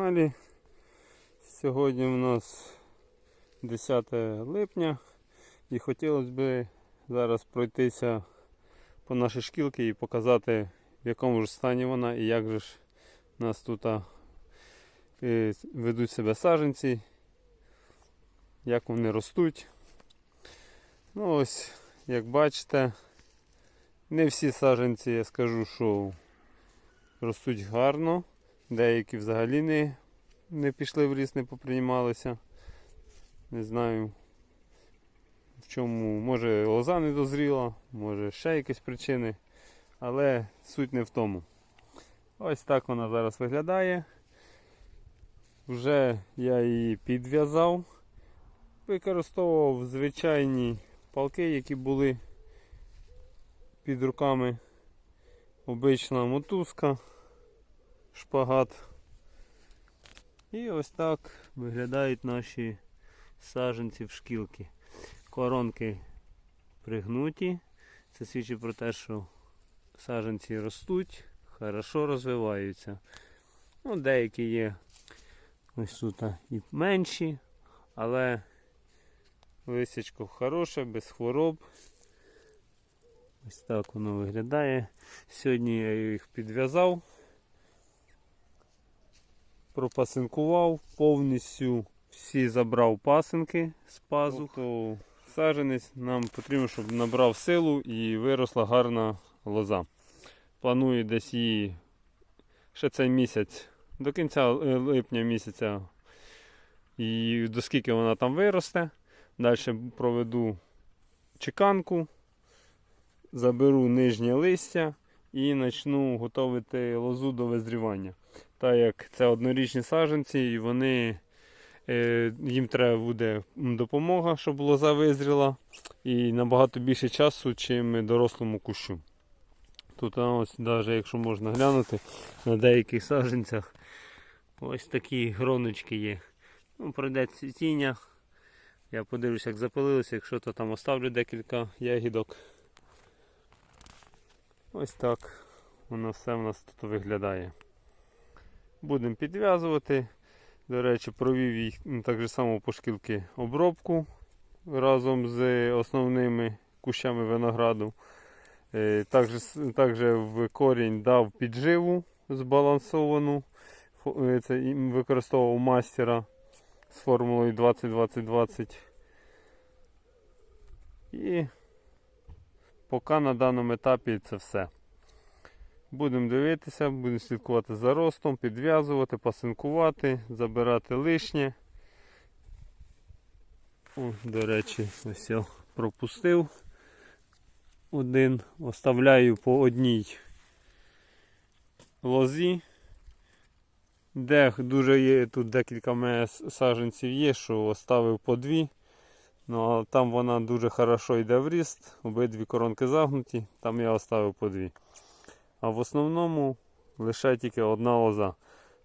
каналі. Сьогодні у нас 10 липня і хотілося б зараз пройтися по нашій шкілці і показати в якому ж стані вона і як же ж нас тут е, ведуть себе саженці, як вони ростуть. Ну ось, як бачите, не всі саженці, я скажу, що ростуть гарно. Деякі взагалі не, не пішли в ріст, не поприймалися. Не знаю в чому, може лоза не дозріла, може ще якісь причини, але суть не в тому. Ось так вона зараз виглядає. Вже я її підв'язав, використовував звичайні палки, які були під руками. Обична мотузка шпагат. І ось так виглядають наші саженці в шкілки. Коронки пригнуті. Це свідчить про те, що саженці ростуть, хорошо розвиваються. Ну, деякі є ось тут і менші, але лисячко хороше, без хвороб. Ось так воно виглядає. Сьогодні я їх підв'язав пропасинкував, повністю всі забрав пасинки з пазух. Тобто саджанець нам потрібно, щоб набрав силу і виросла гарна лоза. Планую десь її ще цей місяць, до кінця е, липня місяця, і до скільки вона там виросте. Далі проведу чеканку, заберу нижнє листя і почну готувати лозу до визрівання. Так як це однорічні саджанці, і вони, е, їм треба буде допомога, щоб лоза визріла. І набагато більше часу, чим дорослому кущу. Тут ось, навіть якщо можна глянути, на деяких саджанцях ось такі гроночки є. Ну, Пройде цвітіння. Я подивлюся, як запилилося, якщо то там оставлю декілька ягідок. Ось так воно все в нас тут виглядає. Будемо підв'язувати. До речі, провів їх ну, так же само по шкілки обробку разом з основними кущами винограду. Е, Також, також в корінь дав підживу збалансовану. Е, Це використовував мастера з формулою 20-20-20. І поки на даному етапі це все. Будемо дивитися, будемо слідкувати за ростом, підв'язувати, пасинкувати, забирати лишнє. О, до речі, ось я пропустив один, оставляю по одній лозі. Де дуже є, тут декілька в мене саджанців є, що оставив по дві. Ну, а там вона дуже хорошо йде в ріст, обидві коронки загнуті, там я оставив по дві. А в основному лише тільки одна лоза.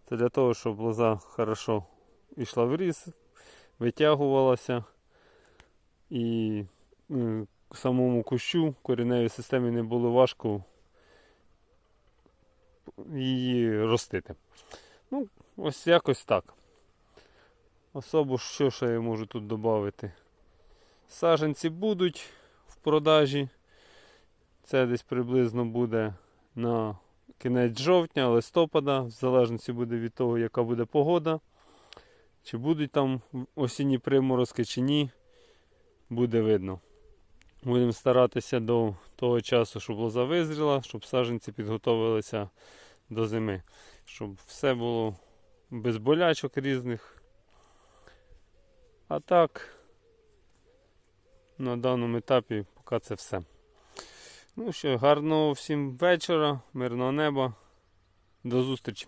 Це для того, щоб лоза хорошо йшла в ріст, витягувалася і самому кущу, коріневій системі не було важко її ростити. Ну, ось якось так. Особо що ще я можу тут додати? Саженці будуть в продажі. Це десь приблизно буде на кінець жовтня, листопада, в залежності буде від того, яка буде погода. Чи будуть там осінні приморозки, чи ні, буде видно. Будемо старатися до того часу, щоб лоза визріла, щоб саджанці підготовилися до зими. Щоб все було без болячок різних. А так, на даному етапі поки це все. Ну що, гарного всім вечора, мирного неба. До зустрічі.